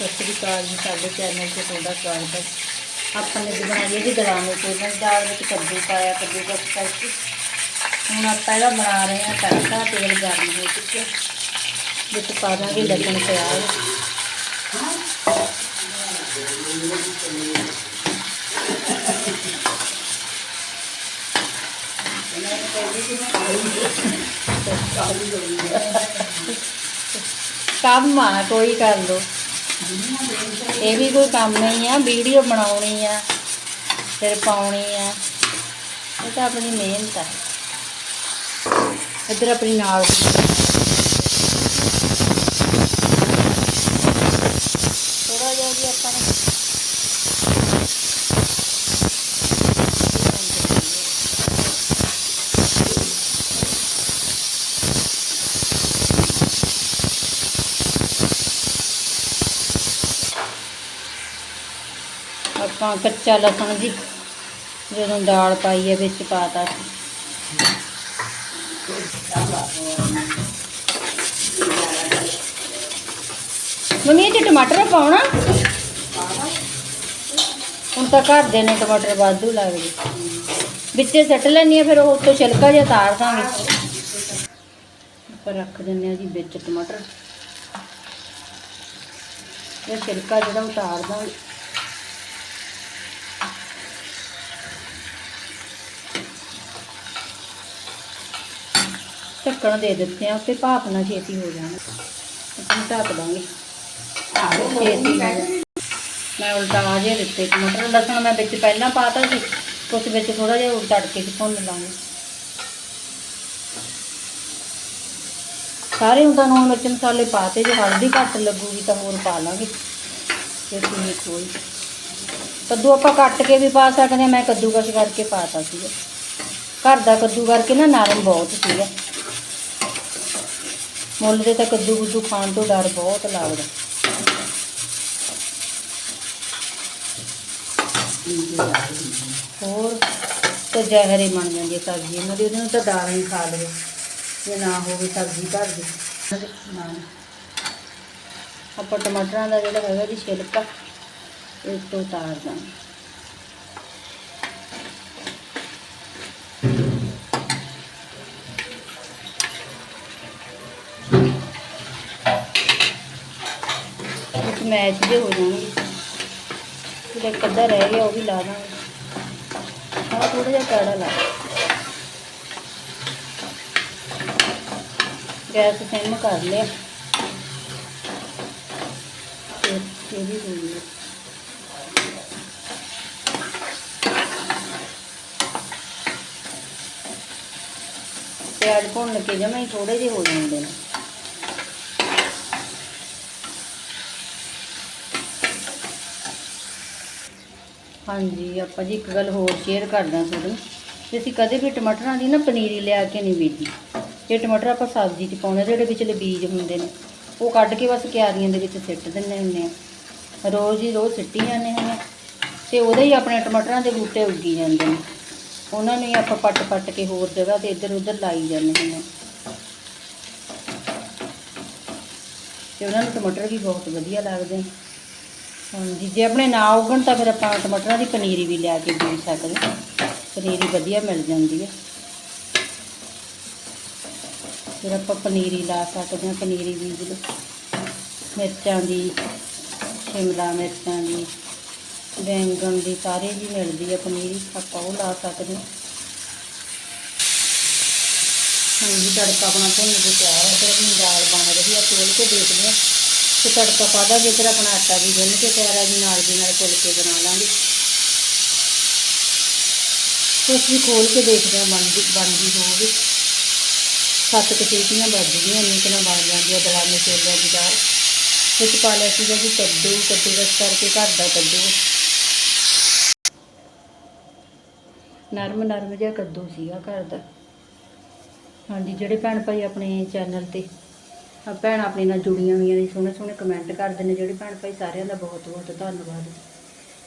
ਸਤਿ ਸ਼੍ਰੀ ਅਕਾਲ ਜੀ, ਸਾਡੇ ਚੈਨਲ 'ਤੇ ਤੁਹਾਡਾ ਸਵਾਗਤ ਹੈ। ਆਪਾਂ ਨੇ ਅੱਜ ਬਣਾਈ ਜੀ ਗਲਾਮੇ ਚੋਲਣ ਦਾਲ ਵਿੱਚ ਕੱਦੂ ਪਾਇਆ, ਕੱਦੂ ਕਸ ਕਰਕੇ। ਹੁਣ ਆਪਾਂ ਇਹਦਾ ਬਣਾ ਰਹੇ ਹਾਂ ਤੜਕਾ, ਤੇਲ ਗਰਮ ਹੋ ਚੁੱਕਿਆ। ਵਿੱਚ ਪਾ ਦਾਂਗੇ ਲਸਣ ਪਿਆਜ਼। ਕੰਮ ਆ, ਕੋਈ ਕਰ ਲੋ ਇਹ ਵੀ ਕੋਈ ਕੰਮ ਨਹੀਂ ਆ, ਵੀਡੀਓ ਬਣਾਉਣੀ ਆ, ਫਿਰ ਪਾਉਣੀ ਆ। ਇਹ ਤਾਂ ਆਪਣੀ ਮਿਹਨਤ ਆ। ਇੱਧਰ ਆਪਣੀ ਨਾਲ ਦੀ ਥੋੜਾ ਜਿਹਾ ਵੀ ਆਪਾਂ ਨੇ ਆਪਾਂ ਕੱਚਾ ਲਸਣ ਜੀ, ਜਦੋਂ ਦਾਲ ਪਾਈ ਹੈ ਵਿੱਚ ਪਾਤਾ ਸੀ। ਮੰਮੀ, ਇਹ 'ਚ ਟਮਾਟਰ ਪਾਉਣਾ? ਹੁਣ ਤਾਂ ਘਰ ਦੇ ਨੇ ਟਮਾਟਰ ਵਾਧੂ ਲੱਗਦੇ ਵਿੱਚੇ ਸੱਟ ਲੈਣੀ ਆ ਫਿਰ ਉਹ ਉੱਤੋਂ ਛਿਲਕਾ ਜਿਹਾ ਤਾਰ ਦਾਂਗੇ ਆਪਾਂ ਰੱਖ ਦਿੰਦੇ ਆ ਜੀ ਵਿੱਚ ਟਮਾਟਰ। ਇਹ ਛਿਲਕਾ ਜਿਹੜਾ ਉਤਾਰ ਦਾਂਗੇ ਢੱਕਣ ਦੇ ਦਿੱਤੇ ਆ, ਉੱਤੇ ਭਾਪ ਨਾਲ ਛੇਤੀ ਹੋ ਜਾਣਾ। ਅਸੀਂ ਢੱਕ ਦਾਂਗੇ। ਛੇਤੀ ਮੈਂ ਉਲਟਾ ਜੇ ਦਿੱਤੇ। ਟਮਾਟਰ ਲਸਣ ਮੈਂ ਵਿੱਚ ਪਹਿਲਾਂ ਪਾਤਾ ਸੀ, ਉਸ ਵਿੱਚ ਥੋੜਾ ਜਿਹਾ ਉਲਟ ਤੜਕੇ 'ਚ ਭੁੰਨ ਲਾਂਗੇ। ਸਾਰੇ ਹੁਣ ਤਾਂ ਮਿਰਚ ਮਸਾਲੇ ਪਾਤੇ, ਜੇ ਹਲਦੀ ਘੱਟ ਲੱਗੂਗੀ ਤਾਂ ਹੋਰ ਪਾ ਲਾਂਗੇ। ਤੇ ਤੁਸੀਂ ਕੋਈ ਕੱਦੂ ਆਪਾਂ ਕੱਟ ਕੇ ਵੀ ਪਾ ਸਕਦੇ ਹਾਂ, ਮੈਂ ਕੱਦੂਕਸ ਕਰਕੇ ਪਾਤਾ ਸੀਗਾ। ਘਰ ਦਾ ਕੱਦੂ ਕਰਕੇ ਨਾ ਨਰਮ ਬਹੁਤ ਸੀਗਾ। ਮੁੱਲ ਦੇ ਤਾਂ ਕੱਦੂ ਕੁੱਦੂ ਖਾਣ ਤੋਂ ਡਰ ਬਹੁਤ ਲੱਗਦਾ। ਹੋਰ ਤੇ ਜ਼ਹਿਰੇ ਬਣ ਜਾਂਦੀ ਹੈ ਸਬਜ਼ੀ, ਇਹਨਾਂ ਦੀ ਉਹਦੇ ਨੂੰ ਤਾਂ ਦਾਲ ਹੀ ਖਾ ਲਵੇ। ਜੇ ਨਾ ਹੋਵੇ ਸਬਜ਼ੀ ਘਰ ਦੀ। ਆਪਾਂ ਟਮਾਟਰਾਂ ਦਾ ਜਿਹੜਾ ਹੈਗਾ ਜੀ ਛਿਲਕਾ ਇਹ ਤੋਂ ਉਤਾਰ ਦਾਂਗੇ। ਮੈਚ ਜੇ ਹੋ ਜਾਣਗੇ। ਜਿਹੜਾ ਇੱਕ ਅੱਧਾ ਰਹਿ ਗਿਆ, ਉਹ ਵੀ ਲਾ ਦਾਂਗੇ। ਆਹ ਥੋੜਾ ਜਿਹਾ ਕੜਾ ਲਾ। ਗੈਸ ਸਿਮ ਕਰ ਲਿਆ। ਇਹ ਵੀ ਹੋ ਗਿਆ। ਪਿਆਜ਼ ਭੁੰਨ ਕੇ ਜਮਾਂ ਹੀ ਥੋੜੇ ਜਿਹੇ ਹੋ ਜਾਂਦੇ ਨੇ। ਹਾਂਜੀ, ਆਪਾਂ ਜੀ ਇੱਕ ਗੱਲ ਹੋਰ ਸ਼ੇਅਰ ਕਰਦਾ ਤੁਹਾਨੂੰ। ਕਿ ਅਸੀਂ ਕਦੇ ਵੀ ਟਮਾਟਰਾਂ ਦੀ ਨਾ ਪਨੀਰੀ ਲਿਆ ਕੇ ਨਹੀਂ ਬੀਜੀ, ਜੇ ਟਮਾਟਰ ਆਪਾਂ ਸਬਜ਼ੀ 'ਚ ਪਾਉਣੇ ਜਿਹੜੇ ਵਿਚਲੇ ਬੀਜ ਹੁੰਦੇ ਨੇ, ਉਹ ਕੱਢ ਕੇ ਬਸ ਕਿਆਰੀਆਂ ਦੇ ਵਿੱਚ ਸਿੱਟ ਦਿੰਦੇ ਹੁੰਦੇ ਆ ਰੋਜ਼ ਹੀ ਰੋਜ਼ ਸਿੱਟੀ ਜਾਂਦੇ ਹਾਂ ਤੇ ਉਹਦੇ ਹੀ ਆਪਣੇ ਟਮਾਟਰਾਂ ਦੇ ਬੂਟੇ ਉੱਗੀ ਜਾਂਦੇ ਨੇ। ਉਹਨਾਂ ਨੂੰ ਹੀ ਆਪਾਂ ਪੱਟ ਪੱਟ ਕੇ ਹੋਰ ਜਗ੍ਹਾ ਤੇ ਇੱਧਰ ਉੱਧਰ ਲਾਈ ਜਾਂਦੇ ਹੁੰਦੇ ਹਾਂ। ਤੇ ਉਹਨਾਂ ਨੂੰ ਟਮਾਟਰ ਵੀ ਬਹੁਤ ਵਧੀਆ ਲੱਗਦੇ ਨੇ। ਹਾਂਜੀ ਜੇ ਆਪਣੇ ਨਾ ਉਗਣ ਤਾਂ ਫਿਰ ਆਪਾਂ ਟਮਾਟਰਾਂ ਦੀ ਪਨੀਰੀ ਵੀ ਲਿਆ ਕੇ ਬੀਜ ਸਕਦੇ ਪਨੀਰੀ ਵਧੀਆ ਮਿਲ ਜਾਂਦੀ ਹੈ। ਫਿਰ ਆਪਾਂ ਪਨੀਰੀ ਲਾ ਸਕਦੇ ਹਾਂ, ਪਨੀਰੀ ਬੀਜ ਲਓ। ਮਿਰਚਾਂ ਦੀ, ਸ਼ਿਮਲਾ ਮਿਰਚਾਂ ਦੀ, ਬੈਂਗਣ ਦੀ ਸਾਰੇ ਜੀ ਮਿਲਦੀ ਹੈ ਪਨੀਰੀ, ਆਪਾਂ ਉਹ ਲਾ ਸਕਦੇ ਹਾਂ। ਹਾਂਜੀ ਤੜਕਾ ਆਪਣਾ ਭੁੰਨ ਕੇ ਤਿਆਰ ਹੈ ਤੇ ਆਪਣੀ ਦਾਲ ਬਣ ਰਹੀ ਹੈ ਤੋਲ ਕੇ ਦੇਖਦੇ ਹਾਂ। ਤੇ ਤੜਕਾ ਪਾ ਦਾਂਗੇ, ਫਿਰ ਆਪਣਾ ਆਟਾ ਵੀ ਗੁੰਨ ਕੇ ਤਿਆਰ ਹੈ ਜੀ, ਨਾਲ ਦੀ ਨਾਲ ਫੁਲਕੇ ਬਣਾ ਲਾਂਗੇ। ਤੇ ਅਸੀਂ ਖੋਲ ਕੇ ਦੇਖਦੇ ਹਾਂ ਬਣਦੀ ਬਣਦੀ ਹੋਵੇ। ਸੱਤ ਕੁ ਸੀਟੀਆਂ ਵੱਜ ਗਈਆਂ, ਇੰਨੀ ਕੁ ਬਣ ਜਾਂਦੀ ਹੈ ਦਲਾਨੇ ਛੋਲਿਆਂ ਦੀ ਦਾਲ। ਵਿੱਚ ਪਾ ਲਿਆ ਸੀਗਾ ਜੀ, ਕੱਦੂ ਕੱਦੂ ਰਸ ਕਰਕੇ ਘਰ ਦਾ ਕੱਦੂ। ਨਰਮ ਨਰਮ ਜਿਹਾ ਕੱਦੂ ਸੀਗਾ ਘਰ ਦਾ। ਹਾਂਜੀ, ਜਿਹੜੇ ਭੈਣ ਭਾਈ ਆਪਣੇ ਚੈਨਲ ਤੇ ਭੈਣ ਆਪਣੀ ਨਾਲ ਜੁੜੀਆਂ ਹੋਈਆਂ ਨੇ, ਸੋਹਣੇ ਸੋਹਣੇ ਕਮੈਂਟ ਕਰਦੇ ਨੇ, ਜਿਹੜੇ ਭੈਣ ਭਾਈ ਸਾਰਿਆਂ ਦਾ ਬਹੁਤ ਬਹੁਤ ਧੰਨਵਾਦ।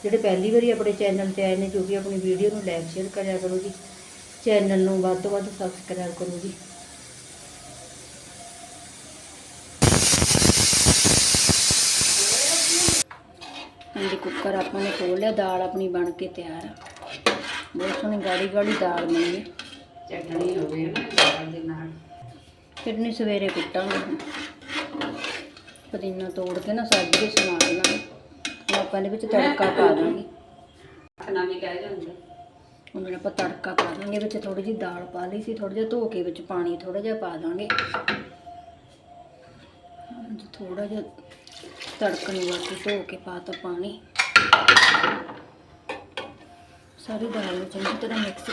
ਜਿਹੜੇ ਪਹਿਲੀ ਵਾਰੀ ਆਪਣੇ ਚੈਨਲ ਤੇ ਆਏ ਨੇ, ਜੋ ਵੀ ਆਪਣੀ ਵੀਡੀਓ ਨੂੰ ਲਾਈਕ ਸ਼ੇਅਰ ਕਰਿਆ ਕਰੋ ਜੀ। ਚੈਨਲ ਨੂੰ ਵੱਧ ਤੋਂ ਵੱਧ ਸਬਸਕ੍ਰਾਈਬ ਕਰੋ ਜੀ। ਹਾਂਜੀ, ਕੁੱਕਰ ਆਪਾਂ ਨੇ ਖੋਲ ਲਿਆ, ਦਾਲ ਆਪਣੀ ਬਣ ਕੇ ਤਿਆਰ ਆ। ਬਹੁਤ ਸੋਹਣੀ ਗਾੜੀ ਗਾੜੀ ਦਾਲ ਬਣੀ ਹੈ। ਚਟਣੀ ਹੋਵੇ ਨਾ, ਦਾਲ ਦੇ ਨਾਲ। ਚਟਨੀ ਸਵੇਰੇ ਕੁੱਟਾਂਗੇ। ਪੁਦੀਨਾ ਤੋੜ ਕੇ ਨਾ ਸੱਜ ਕੇ ਸਮਾਰ ਲਾਂਗੇ। ਹੁਣ ਆਪਾਂ ਇਹਦੇ ਵਿੱਚ ਤੜਕਾ ਪਾ ਦਾਂਗੇ। ਵੀ ਕਹਿ ਜਾਂਦੇ ਹੁਣ ਆਪਾਂ ਤੜਕਾ ਪਾ ਦਾਂਗੇ ਵਿੱਚ ਥੋੜੀ ਜਿਹੀ ਦਾਲ ਪਾ ਲਈ ਸੀ ਥੋੜਾ ਜਿਹਾ ਧੋ ਕੇ ਵਿੱਚ ਪਾਣੀ ਥੋੜਾ ਜਿਹਾ ਪਾ ਦਾਂਗੇ। ਥੋੜਾ ਜਿਹਾ ਤੜਕਣ ਵਾਸਤੇ ਧੋ ਕੇ ਪਾਤਾ ਪਾਣੀ। ਸਾਰੀ ਦਾਲ ਨੂੰ ਚੰਗੀ ਤਰ੍ਹਾਂ ਮਿਕਸ ਕਰ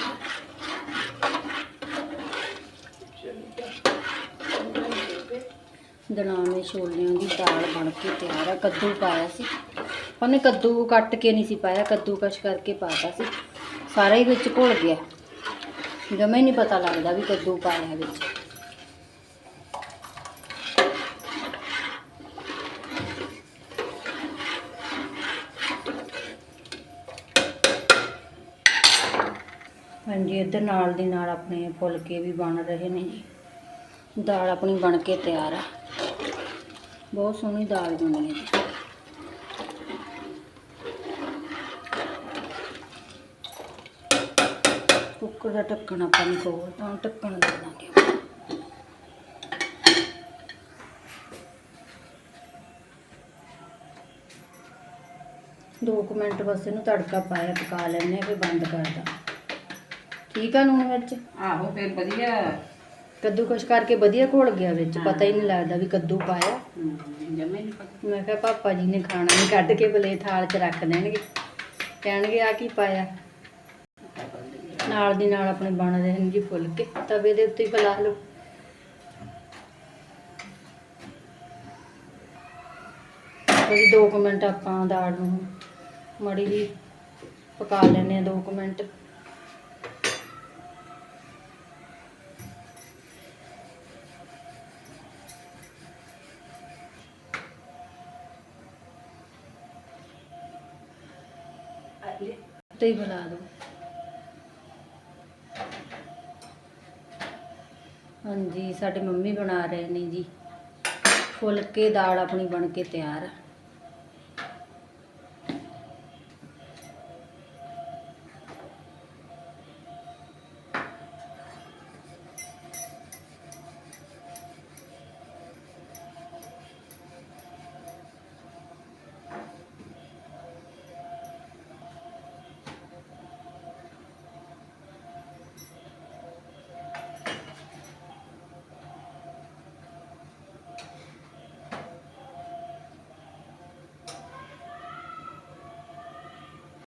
ਦਣਾਵੇਂ ਛੋਲਿਆਂ ਦੀ ਦਾਲ ਬਣ ਕੇ ਤਿਆਰ ਆ, ਕੱਦੂ ਪਾਇਆ ਸੀ। ਉਹਨੇ ਕੱਦੂ ਕੱਟ ਕੇ ਨਹੀਂ ਸੀ ਪਾਇਆ, ਕੱਦੂ ਕਸ਼ ਕਰਕੇ ਪਾਤਾ ਸੀ। ਸਾਰਾ ਹੀ ਵਿੱਚ ਘੁਲ ਗਿਆ। ਜਮਾ ਹੀ ਨਹੀਂ ਪਤਾ ਲੱਗਦਾ ਵੀ ਕੱਦੂ ਪਾਇਆ ਵਿੱਚ। ਹਾਂਜੀ, ਇੱਧਰ ਨਾਲ ਦੀ ਨਾਲ ਆਪਣੇ ਫੁਲਕੇ ਵੀ ਬਣ ਰਹੇ ਨੇ ਜੀ। ਦਾਲ ਆਪਣੀ ਬਣ ਕੇ ਤਿਆਰ ਆ। ਬਹੁਤ ਸੋਹਣੀ ਦਾਲ ਬਣੀ ਹੈ। ਕੁੱਕਰ ਦਾ ਢੱਕਣ ਆਪਾਂ ਨਹੀਂ ਖੋਲ੍ਹਦਾ ਹੁਣ ਢੱਕਣ ਦੇ ਦਾਂਗੇ। ਦੋ ਕੁ ਮਿੰਟ ਬਸ ਇਹਨੂੰ ਤੜਕਾ ਪਾਇਆ, ਪਕਾ ਲੈਣੇ ਆ ਫਿਰ ਬੰਦ ਕਰਦਾ। ਠੀਕ ਆ ਨੂਣ ਮਿਰਚ? ਆਹੋ, ਫਿਰ ਵਧੀਆ। ਕੱਦੂ ਕਸ਼ ਕਰਕੇ ਵਧੀਆ ਘੁਲ ਗਿਆ ਵਿੱਚ ਪਤਾ ਹੀ ਨਹੀਂ ਲੱਗਦਾ ਵੀ ਕੱਦੂ ਪਾਇਆ। ਹਮ, ਜਮੇ ਨਹੀਂ ਪਤਾ। ਮੈਂ ਕਿਹਾ ਪਾਪਾ ਜੀ ਨੇ ਖਾਣਾ ਨਹੀਂ ਕੱਢ ਕੇ ਬਲੇ ਥਾਲ 'ਚ ਰੱਖ ਦੇਣਗੇ। ਕਹਿਣਗੇ ਆ ਕੀ ਪਾਇਆ? ਨਾਲ ਦੀ ਨਾਲ ਆਪਣੇ ਬਣ ਰਹੇ ਨੇ ਜੀ ਫੁਲਕੇ ਤਵੇ ਦੇ ਉੱਤੇ ਹੀ ਬੁਲਾ ਲਓ। ਕੋਈ 2 ਮਿੰਟ ਆਪਾਂ ਦਾਲ ਨੂੰ ਮੜੀ ਜੀ ਪਕਾ ਲੈਣੇ ਆ 2 ਮਿੰਟ। ਤੇ ਹੀ ਬੁਲਾ ਦਿਓ ਹਾਂਜੀ, ਸਾਡੇ ਮੰਮੀ ਬਣਾ ਰਹੇ ਨੇ ਜੀ। ਫੁਲਕੇ ਦਾਲ ਆਪਣੀ ਬਣ ਕੇ ਤਿਆਰ ਆ।